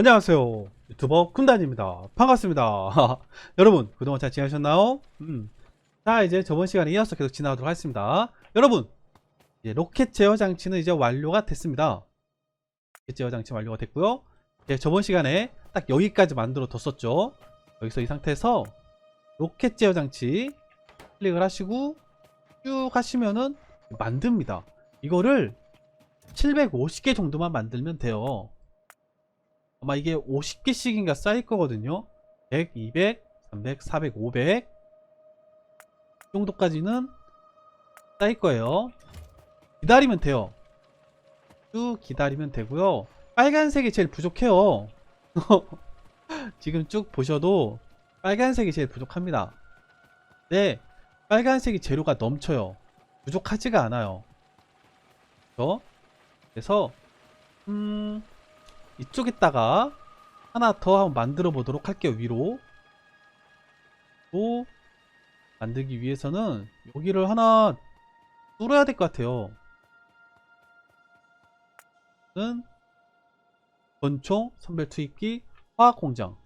안녕하세요. 유튜버 쿤단입니다. 반갑습니다. 여러분, 그동안 잘 지내셨나요? 음. 자, 이제 저번 시간에 이어서 계속 지나가도록 하겠습니다. 여러분, 로켓 제어 장치는 이제 완료가 됐습니다. 로켓 제어 장치 완료가 됐고요. 이제 저번 시간에 딱 여기까지 만들어 뒀었죠. 여기서 이 상태에서 로켓 제어 장치 클릭을 하시고 쭉 하시면은 만듭니다. 이거를 750개 정도만 만들면 돼요. 아마 이게 50개씩인가 쌓일 거거든요. 100, 200, 300, 400, 500. 이 정도까지는 쌓일 거예요. 기다리면 돼요. 쭉 기다리면 되고요. 빨간색이 제일 부족해요. 지금 쭉 보셔도 빨간색이 제일 부족합니다. 네, 빨간색이 재료가 넘쳐요. 부족하지가 않아요. 그래서, 그래서 음, 이쪽에다가 하나 더 한번 만들어 보도록 할게요 위로. 또 만들기 위해서는 여기를 하나 뚫어야 될 것 같아요. 는 권총, 선별 투입기, 화학 공장.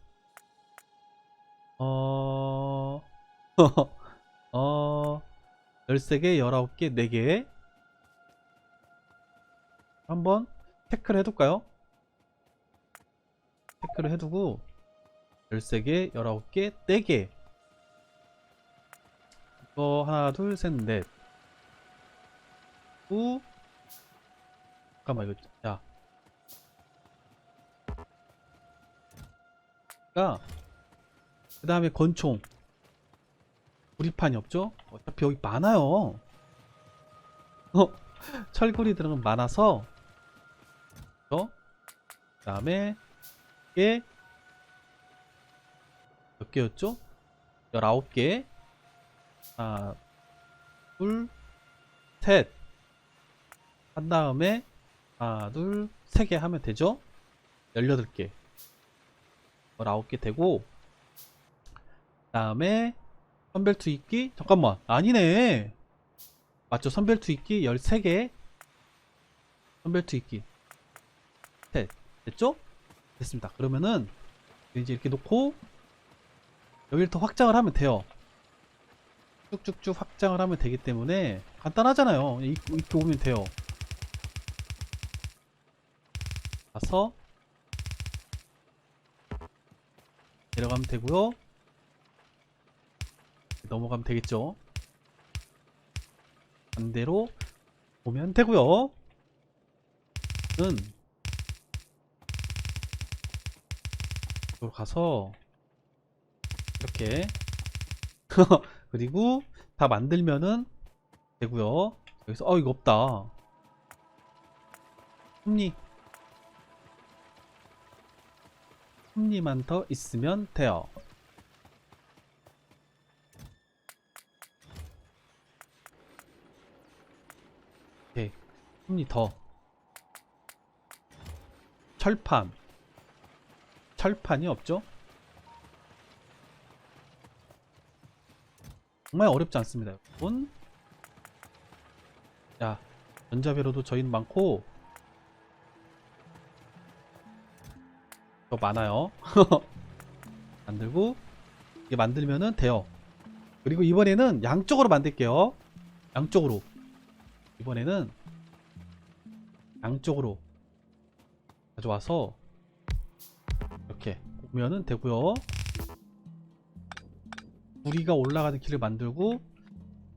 어... 어... 13개, 19개, 4개. 한번 체크를 해둘까요? 체크를 해두고 13개, 19개, 4개. 이거 하나, 둘, 셋, 넷. 후. 잠깐만 이거 야그 다음에 권총. 구리판이 없죠? 어차피 여기 많아요. 어, 철구리 들은 건 많아서. 어? 그 다음에 개, 몇 개였죠? 19개. 하나, 둘, 셋. 한 다음에, 하나, 둘, 세 개 하면 되죠? 18개. 19개 되고, 그 다음에, 선별 투입기? 잠깐만, 아니네. 맞죠? 선별 투입기 13개. 선별 투입기. 셋. 됐죠? 됐습니다. 그러면은 이제 이렇게 놓고 여기를 더 확장을 하면 돼요. 쭉쭉쭉 확장을 하면 되기 때문에 간단하잖아요. 이- 이렇게 오면 돼요. 가서 내려가면 되고요. 넘어가면 되겠죠. 반대로 보면 되고요. 는 쪽으로 가서 이렇게 그리고 다 만들면은 되고요. 여기서 어 이거 없다. 섭리 섭리만 더 있으면 돼요. 섭리 더. 철판 철판이 없죠? 정말 어렵지 않습니다. 여러분. 자, 전자배로도 저희는 많고 더 많아요. 만들고 이게 만들면은 돼요. 그리고 이번에는 양쪽으로 만들게요. 양쪽으로. 이번에는 양쪽으로 가져와서 면은 되고요. 우리가 올라가는 길을 만들고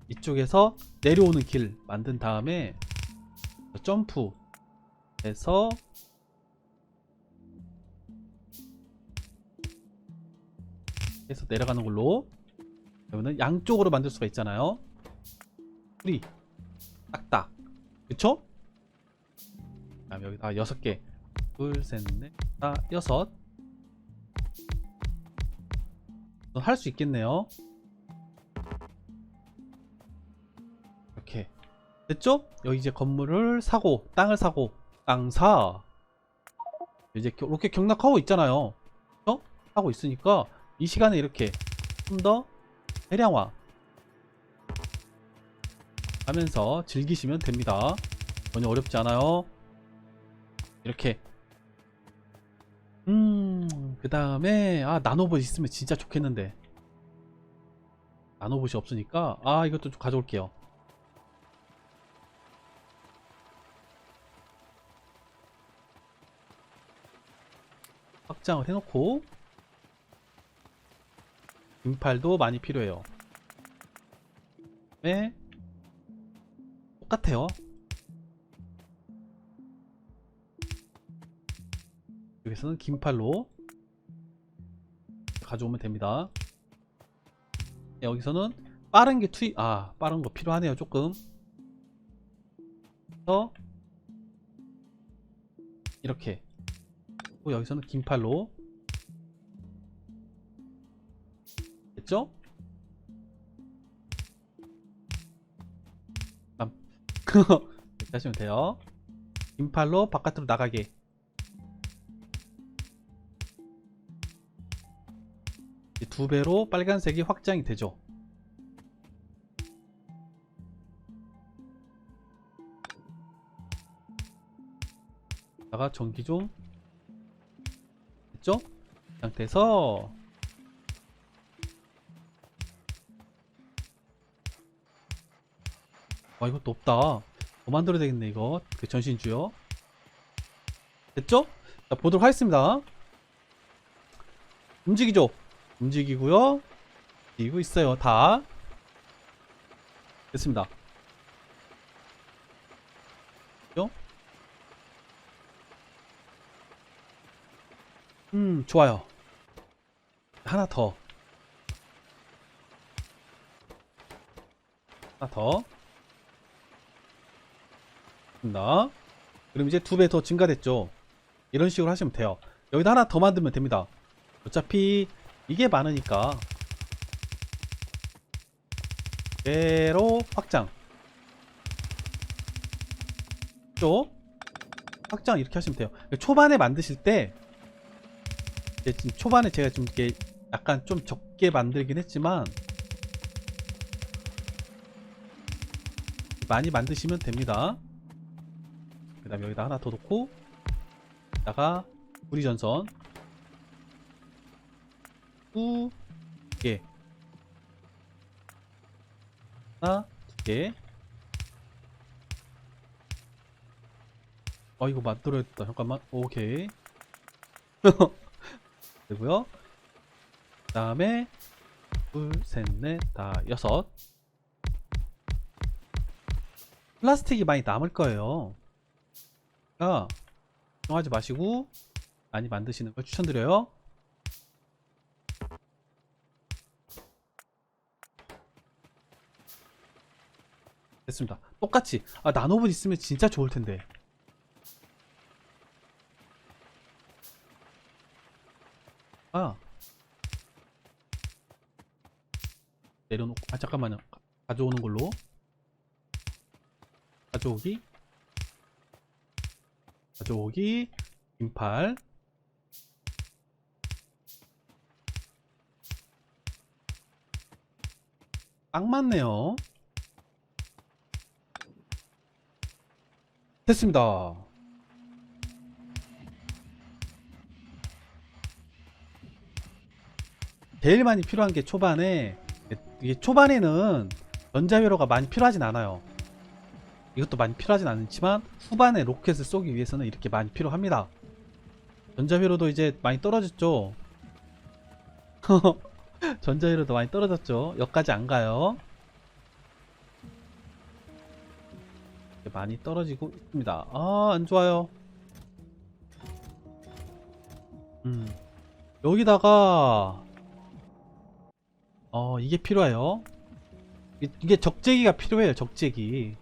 이쪽에서 내려오는 길 만든 다음에 점프해서 해서 내려가는 걸로 그러면은 양쪽으로 만들 수가 있잖아요. 우리 딱딱 그쵸? 다음 여기다 여섯 개 둘, 셋, 넷, 다 여섯 할 수 있겠네요. 이렇게 됐죠? 여기 이제 건물을 사고 땅을 사고 땅 사. 이제 겨- 이렇게 경락하고 있잖아요. 어? 하고 있으니까 이 시간에 이렇게 좀 더 대량화 하면서 즐기시면 됩니다. 전혀 어렵지 않아요. 이렇게 음, 그 다음에, 아, 나노봇 있으면 진짜 좋겠는데. 나노봇이 없으니까, 아, 이것도 좀 가져올게요. 확장을 해놓고, 긴팔도 많이 필요해요. 네. 똑같아요. 여기서는 긴팔로 가져오면 됩니다. 네, 여기서는 빠른 게 투입, 아, 빠른 거 필요하네요, 조금. 그래서 이렇게. 그리고 여기서는 긴팔로. 됐죠? 아, 이렇게 하시면 돼요. 긴팔로 바깥으로 나가게. 두 배로 빨간색이 확장이 되죠. 다가 전기 좀 됐죠? 이 상태에서 와 이것도 없다. 더 만들어야 되겠네 이거 그 전신주요. 됐죠? 자 보도록 하겠습니다. 움직이죠? 움직이고요. 움직이고 있어요. 다. 됐습니다. 요? 음, 좋아요. 하나 더. 하나 더. 됐습니다. 그럼 이제 두 배 더 증가됐죠? 이런 식으로 하시면 돼요. 여기다 하나 더 만들면 됩니다. 어차피 이게 많으니까. 배로 확장. 쪽. 확장 이렇게 하시면 돼요. 초반에 만드실 때 지금 초반에 제가 좀 이렇게 약간 좀 적게 만들긴 했지만 많이 만드시면 됩니다. 그 다음에 여기다 하나 더 놓고 여기다가 구리전선 두 개. 하나, 두 개. 어, 이거 만들어야겠다. 잠깐만. 오케이. 되고요. 그 다음에, 둘, 셋, 넷, 다, 여섯. 플라스틱이 많이 남을 거예요. 그러니까, 걱정하지 마시고, 많이 만드시는 걸 추천드려요. 됐습니다. 똑같이. 아, 나노봇 있으면 진짜 좋을 텐데. 아. 내려놓고, 아, 잠깐만요. 가- 가져오는 걸로. 가져오기. 가져오기. 긴팔. 딱 맞네요. 됐습니다. 제일 많이 필요한 게 초반에 이게 초반에는 전자회로가 많이 필요하진 않아요. 이것도 많이 필요하진 않지만 후반에 로켓을 쏘기 위해서는 이렇게 많이 필요합니다. 전자회로도 이제 많이 떨어졌죠. 전자회로도 많이 떨어졌죠. 여기까지 안 가요. 많이 떨어지고 있습니다. 아, 안 좋아요. 음. 여기다가 어, 이게 필요해요. 이- 이게 적재기가 필요해요. 적재기.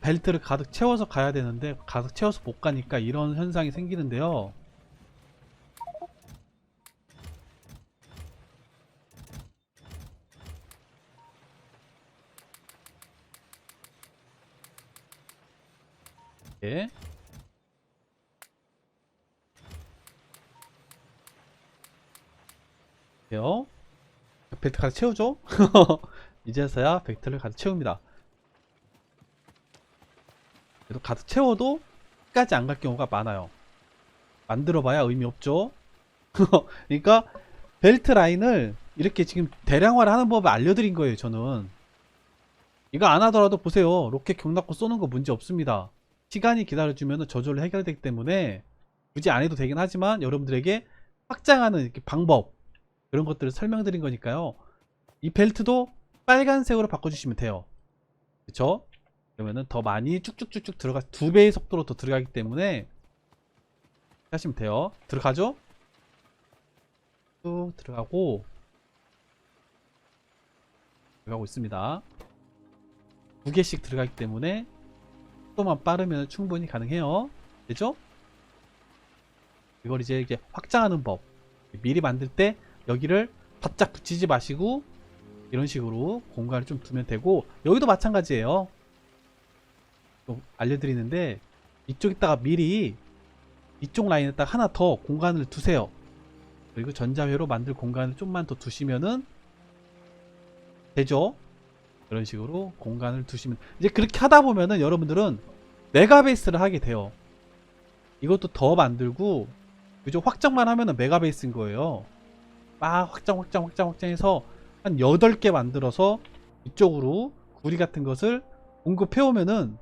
벨트를 가득 채워서 가야 되는데 가득 채워서 못 가니까 이런 현상이 생기는데요. 예. 돼요. 벨트 가득 채우죠? 이제서야 벨트를 가득 채웁니다. 그래도 가득 채워도 끝까지 안 갈 경우가 많아요. 만들어봐야 의미 없죠. 그러니까 벨트 라인을 이렇게 지금 대량화를 하는 법을 알려드린 거예요. 저는 이거 안 하더라도 보세요. 로켓 경납고 쏘는 거 문제 없습니다. 시간이 기다려주면 저절로 해결되기 때문에 굳이 안 해도 되긴 하지만 여러분들에게 확장하는 이렇게 방법 그런 것들을 설명드린 거니까요. 이 벨트도 빨간색으로 바꿔주시면 돼요. 그쵸? 그러면은 더 많이 쭉쭉쭉쭉 들어가 두 배의 속도로 더 들어가기 때문에 하시면 돼요. 들어가죠? 쭉 들어가고 들어가고 있습니다. 두 개씩 들어가기 때문에 속도만 빠르면 충분히 가능해요. 되죠? 이걸 이제 이게 확장하는 법. 미리 만들 때 여기를 바짝 붙이지 마시고 이런 식으로 공간을 좀 두면 되고 여기도 마찬가지예요. 좀 알려드리는데 이쪽에다가 미리 이쪽 라인에다가 하나 더 공간을 두세요. 그리고 전자회로 만들 공간을 좀만 더 두시면은 되죠. 이런 식으로 공간을 두시면 이제 그렇게 하다 보면은 여러분들은 메가베이스를 하게 돼요. 이것도 더 만들고 그죠 확장만 하면은 메가베이스인 거예요. 막 확장 확장 확장 확장해서 한 8개 만들어서 이쪽으로 구리 같은 것을 공급해 오면은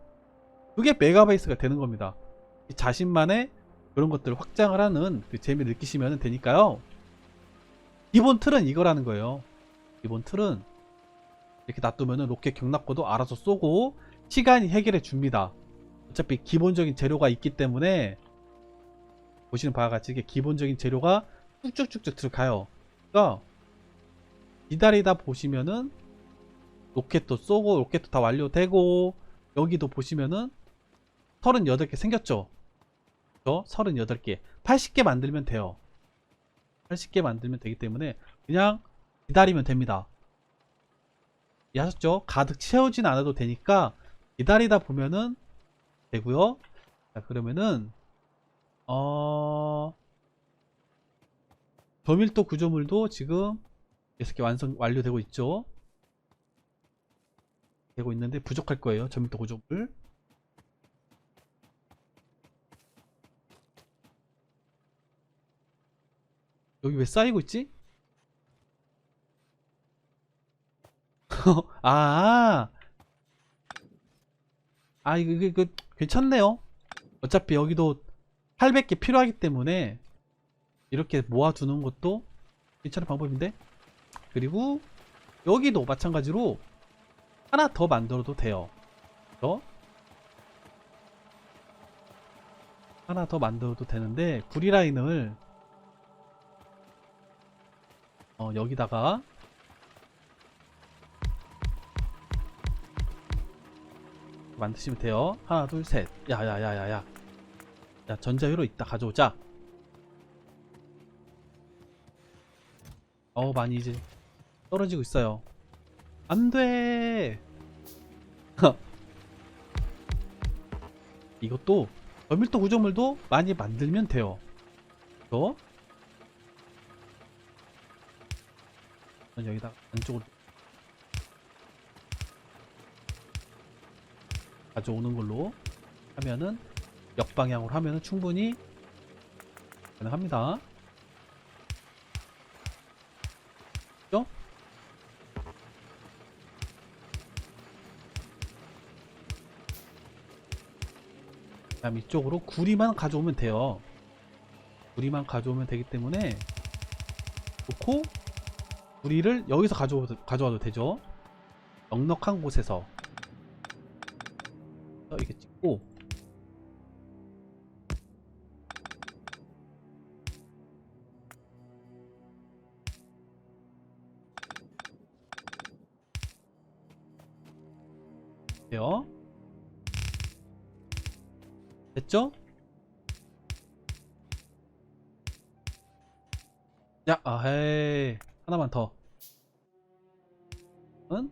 그게 메가베이스가 되는 겁니다. 이 자신만의 그런 것들을 확장을 하는 그 재미를 느끼시면 되니까요. 기본 틀은 이거라는 거예요. 기본 틀은 이렇게 놔두면은 로켓 경납고도 알아서 쏘고 시간이 해결해 줍니다. 어차피 기본적인 재료가 있기 때문에 보시는 바와 같이 이게 기본적인 재료가 쭉쭉쭉쭉 들어가요. 그러니까 기다리다 보시면은 로켓도 쏘고 로켓도 다 완료되고 여기도 보시면은 38개 생겼죠. 저 38개 80개 만들면 돼요. 80개 만들면 되기 때문에 그냥 기다리면 됩니다. 이해하셨죠? 가득 채우진 않아도 되니까 기다리다 보면은 되고요. 자 그러면은 어 저밀도 구조물도 지금 6개 완성 완료되고 있죠. 되고 있는데 부족할 거예요. 저밀도 구조물. 여기 왜 쌓이고 있지? 아, 아, 이거, 이거, 이거 괜찮네요. 어차피 여기도 800개 필요하기 때문에 이렇게 모아두는 것도 괜찮은 방법인데? 그리고 여기도 마찬가지로 하나 더 만들어도 돼요. 어? 하나 더 만들어도 되는데 구리 라인을 어, 여기다가 만드시면 돼요. 하나, 둘, 셋. 야, 야, 야, 야, 야. 야, 전자회로 이따 가져오자. 어, 많이 이제 떨어지고 있어요. 안 돼! 이것도 저밀도 구조물도 많이 만들면 돼요. 또 여기다 안쪽으로 가져오는 걸로 하면은 역방향으로 하면은 충분히 가능합니다. 그죠? 그다음 이쪽으로 구리만 가져오면 돼요. 구리만 가져오면 되기 때문에 놓고 구리를 여기서 가져와도 되죠. 넉넉한 곳에서 이렇게 찍고 돼요. 됐죠? 야, 아, 헤이. 하나만 더. 은?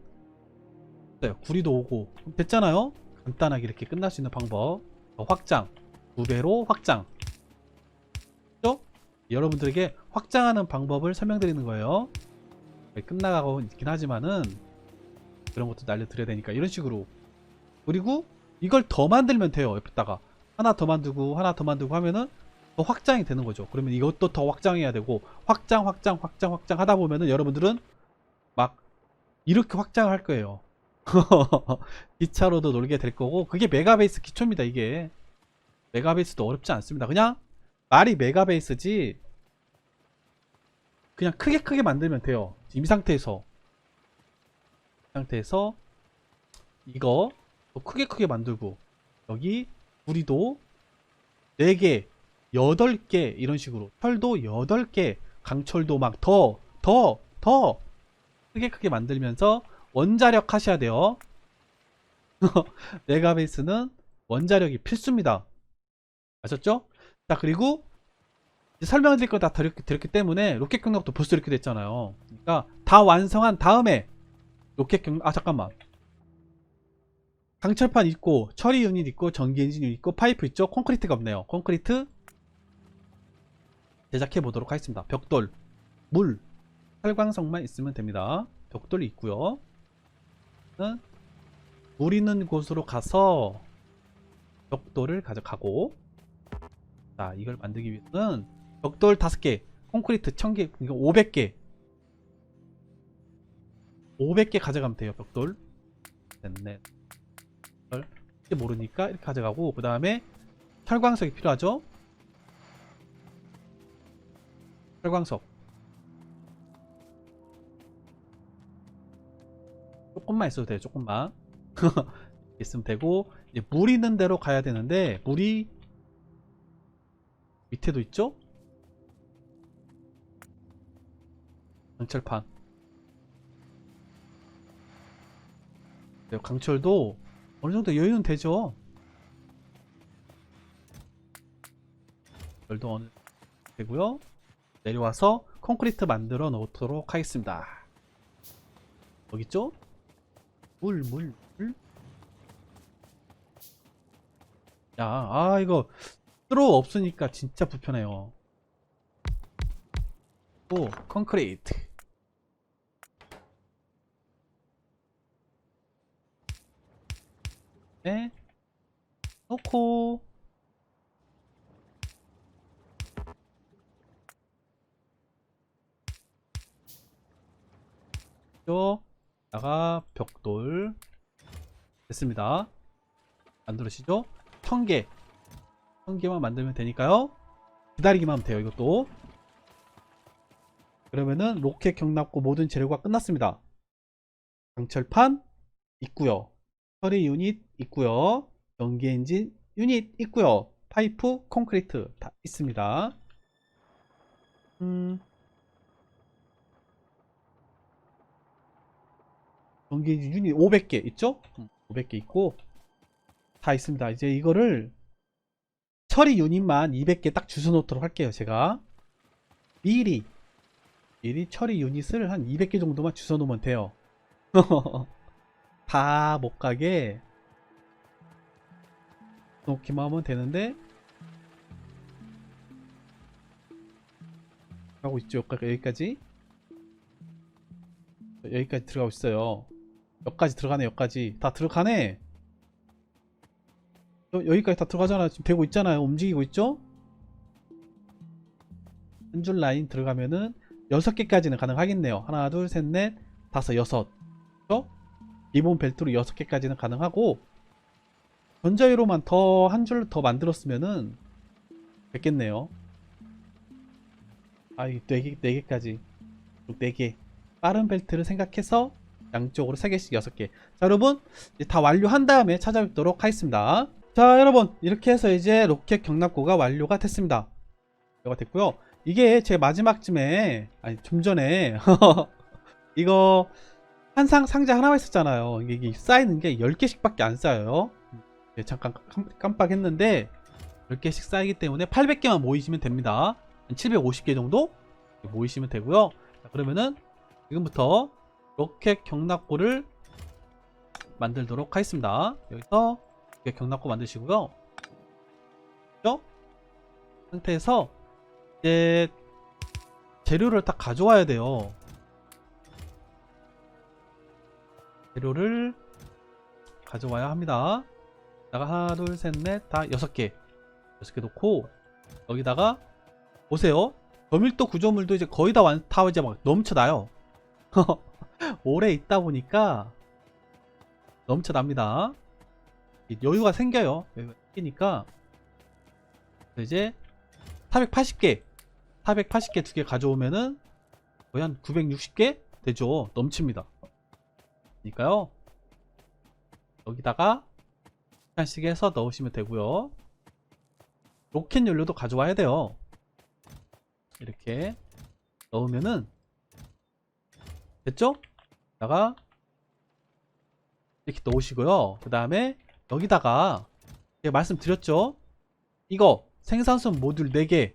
네, 구리도 오고. 됐잖아요? 간단하게 이렇게 끝날 수 있는 방법. 더 확장. 두 배로 확장. 그죠? 여러분들에게 확장하는 방법을 설명드리는 거예요. 네, 끝나가고 있긴 하지만은, 그런 것도 알려드려야 되니까, 이런 식으로. 그리고, 이걸 더 만들면 돼요, 옆에다가. 하나 더 만들고, 하나 더 만들고 하면은, 더 확장이 되는 거죠. 그러면 이것도 더 확장해야 되고 확장, 확장, 확장, 확장 하다 보면은 여러분들은 막 이렇게 확장을 할 거예요. 기차로도 놀게 될 거고 그게 메가베이스 기초입니다. 이게 메가베이스도 어렵지 않습니다. 그냥 말이 메가베이스지 그냥 크게 크게 만들면 돼요. 지금 이 상태에서 이 상태에서 이거 또 크게 크게 만들고 여기 우리도 4개 8개 이런 식으로 철도 8개 강철도 막 더 더 더 크게 크게 만들면서 원자력 하셔야 돼요. 메가베이스는 원자력이 필수입니다. 아셨죠? 자 그리고 설명드릴 거 다 드렸기, 드렸기 때문에 로켓 경력도 벌써 이렇게 됐잖아요. 그러니까 다 완성한 다음에 로켓 경력 아 잠깐만. 강철판 있고 처리 유닛 있고 전기 엔진 유닛 있고 파이프 있죠? 콘크리트가 없네요. 콘크리트 제작해 보도록 하겠습니다. 벽돌 물 활광석만 있으면 됩니다. 벽돌이 있고요 는물 있는 곳으로 가서 벽돌을 가져가고 자 이걸 만들기 위해서는 벽돌 5개 콘크리트 1000개 이거 500개. 500개 가져가면 돼요 벽돌. 넷넷 이렇게 모르니까 이렇게 가져가고 그 다음에 철광석이 필요하죠? 철광석 조금만 있어도 돼요 조금만 있으면 되고 이제 물 있는 데로 가야 되는데 물이 밑에도 있죠 강철판 네, 강철도 어느 정도 여유는 되죠. 열도 어느 되고요. 내려와서 콘크리트 만들어 놓도록 하겠습니다. 여기 있죠? 물, 물, 물. 야, 아 이거 스로우 없으니까 진짜 불편해요. 오, 콘크리트. 네. 놓고 요 나가 벽돌 됐습니다. 만들으시죠? 천개 천개만 만들면 되니까요. 기다리기만 하면 돼요. 이것도 그러면은 로켓 경납고 모든 재료가 끝났습니다. 강철판 있고요. 처리 유닛 있고요. 전기 엔진 유닛 있고요. 파이프, 콘크리트 다 있습니다. 음. 엔진 유닛 500개 있죠? 500개 있고 다 있습니다. 이제 이거를 처리 유닛만 200개 딱 주워 놓도록 할게요. 제가 미리 미리 처리 유닛을 한 200개 정도만 주워 놓으면 돼요. 다 못 가게 놓기만 하면 되는데 가고 있죠 여기까지 여기까지 들어가고 있어요 여기까지 들어가네 여기까지. 다 들어가네. 여, 여기까지 다 들어가잖아 지금 되고 있잖아요. 움직이고 있죠? 한 줄 라인 들어가면은 여섯 개까지는 가능하겠네요. 하나 둘 셋 넷 다섯 여섯. 그렇죠? 리본 벨트로 6개까지는 가능하고 전자유로만 더 한 줄 더 만들었으면은 됐겠네요. 아이 4개, 4개까지. 4개. 빠른 벨트를 생각해서 양쪽으로 3개씩 6개 자 여러분 다 완료한 다음에 찾아뵙도록 하겠습니다 자 여러분 이렇게 해서 이제 로켓 경납고가 완료가 됐습니다 완료가 됐고요 이게 제 마지막쯤에 아니 좀 전에 이거 한 상 상자 하나만 있었잖아요. 이게, 쌓이는 게 10개씩 밖에 안 쌓여요. 네, 잠깐 깜, 깜빡했는데 10개씩 쌓이기 때문에 800개만 모이시면 됩니다. 한 750개 정도 모이시면 되고요. 자, 그러면은 지금부터 로켓 경납고를 만들도록 하겠습니다. 여기서 로켓 경납고 만드시고요. 그죠? 상태에서 이제 재료를 딱 가져와야 돼요. 재료를 가져와야 합니다. 다가 하나, 둘, 셋, 넷, 다 여섯 개. 여섯 개 놓고 여기다가 보세요. 저밀도 구조물도 이제 거의 다 완, 다 이제 막 넘쳐나요. 오래 있다 보니까 넘쳐납니다. 이 여유가 생겨요. 여유가 생기니까 이제 480개, 480개 두 개 가져오면은 거의 한 960개 되죠. 넘칩니다. 그러니까요. 여기다가 한씩 해서 넣으시면 되고요. 로켓 연료도 가져와야 돼요. 이렇게 넣으면은 됐죠? 다가 이렇게 넣으시고요. 그 다음에 여기다가 말씀드렸죠? 이거 생산선 모듈 4개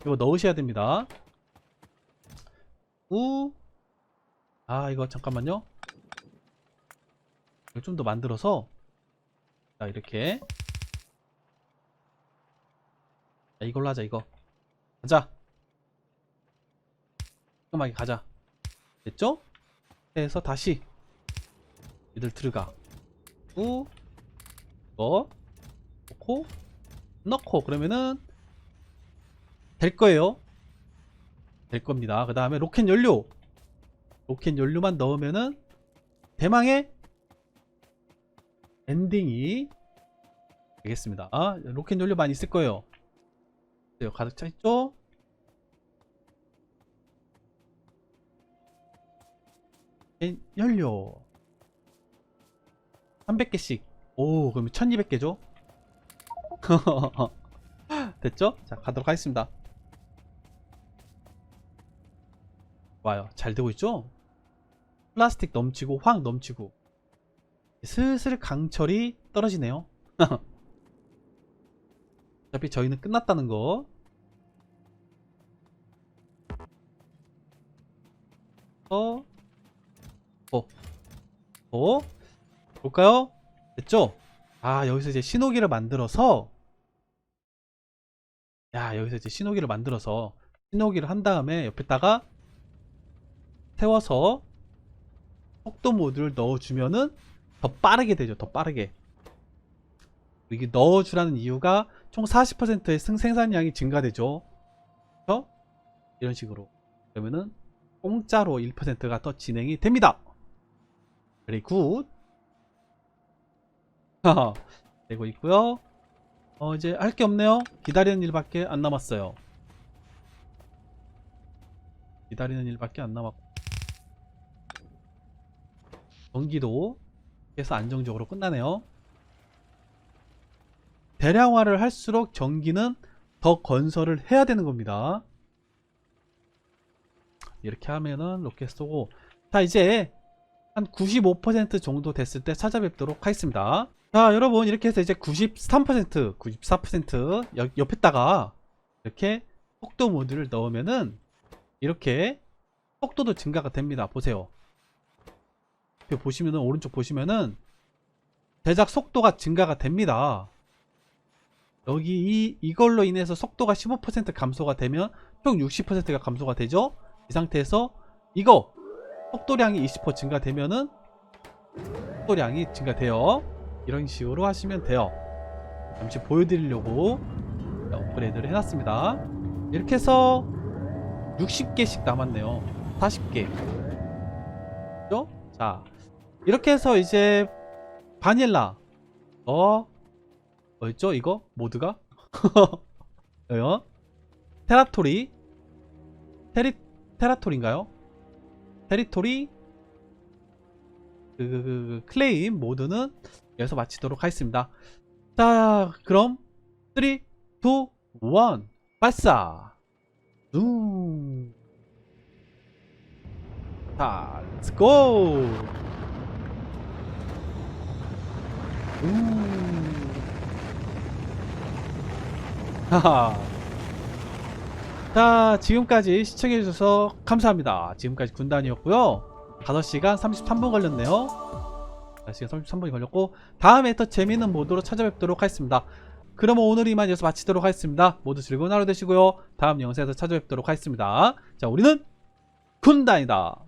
이거 넣으셔야 됩니다. 우. 아 이거 잠깐만요. 이거 좀 더 만들어서 자 이렇게 자, 이걸로 하자 이거 가자 깔끔하게 가자 됐죠? 해서 다시 얘들 들어가 우 이거 넣고 넣고 그러면은 될 거예요. 될 겁니다. 그 다음에 로켓 연료. 로켓 연료만 넣으면은 대망의 엔딩이 되겠습니다. 아, 로켓 연료 많이 있을 거예요. 네, 가득 차 있죠 연료 300개씩. 오 그러면 1200개죠? 됐죠? 자 가도록 하겠습니다. 와요. 잘 되고 있죠? 플라스틱 넘치고 황 넘치고. 슬슬 강철이 떨어지네요. 어차피 저희는 끝났다는 거. 어? 어? 어? 볼까요? 됐죠? 아 여기서 이제 신호기를 만들어서 야 여기서 이제 신호기를 만들어서 신호기를 한 다음에 옆에다가 세워서 속도 모드를 넣어주면은 더 빠르게 되죠 더 빠르게 이게 넣어주라는 이유가 총 40%의 승 생산량이 증가되죠 그래서 이런 식으로 그러면은 공짜로 1%가 더 진행이 됩니다 very good. 되고 있고요. 어 이제 할 게 없네요. 기다리는 일밖에 안 남았어요. 기다리는 일밖에 안 남았고. 전기도 해서 안정적으로 끝나네요. 대량화를 할수록 전기는 더 건설을 해야 되는 겁니다. 이렇게 하면은 로켓 쏘고. 자 이제 한 95% 정도 됐을 때 찾아뵙도록 하겠습니다. 자 여러분 이렇게 해서 이제 93% 94% 옆, 옆에다가 이렇게 속도 모드를 넣으면은 이렇게 속도도 증가가 됩니다. 보세요. 보시면은 오른쪽 보시면은 제작 속도가 증가가 됩니다. 여기 이, 이걸로 인해서 속도가 15% 감소가 되면 총 60%가 감소가 되죠? 이 상태에서 이거 속도량이 20% 증가되면은 속도량이 증가돼요. 이런 식으로 하시면 돼요. 잠시 보여드리려고 업그레이드를 해놨습니다. 이렇게 해서 60개씩 남았네요. 40개. 그죠? 자 이렇게 해서 이제 바닐라. 어? 뭐였죠 이거? 모드가? 어? 테라토리? 테리 테라토리인가요? 테리토리 그, 그, 그, 그 클레임 모드는 여기서 마치도록 하겠습니다. 자, 그럼 3, 2, 1 발사. 음. 자, 렛츠고. 음. 하하. 자, 지금까지 시청해주셔서 감사합니다. 지금까지 군단이었고요. 5시간 33분 걸렸네요. 5시간 33분이 걸렸고, 다음에 더 재밌는 모드로 찾아뵙도록 하겠습니다. 그러면 오늘 이만 여기서 마치도록 하겠습니다. 모두 즐거운 하루 되시고요. 다음 영상에서 찾아뵙도록 하겠습니다. 자, 우리는 군단이다.